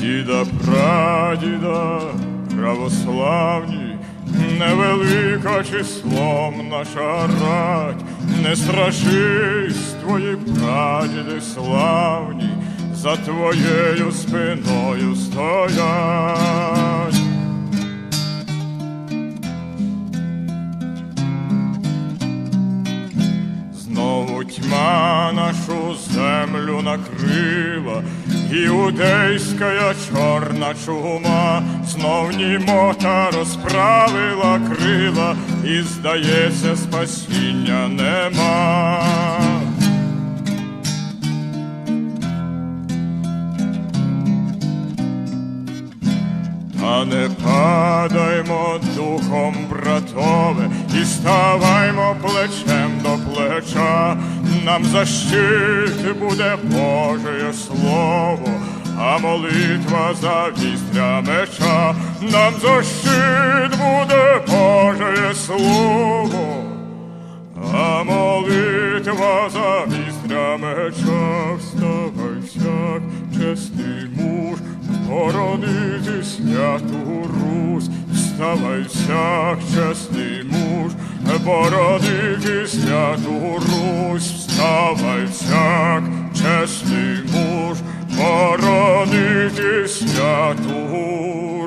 діда, прадіда, православні, невелика числом наша рать, не страшись, твої прадіди славні, за твоєю спиною стоять. Знову тьма нашу землю накрила, іудейська чорна чума, знов німота розправила крила, і здається, спасіння нема. Та не падаймо духом, братове, і ставаймо плеча. Нам за щит буде Божє слово, а молитва за вістря меча. Нам за щит буде Божє слово, а молитва за вістря меча. Вставай всяк, чесний муж, боронити святу Русь, вставай всяк, чесний муж, бороди святу Русь, вставай всяк, чесний муж, боронити святу.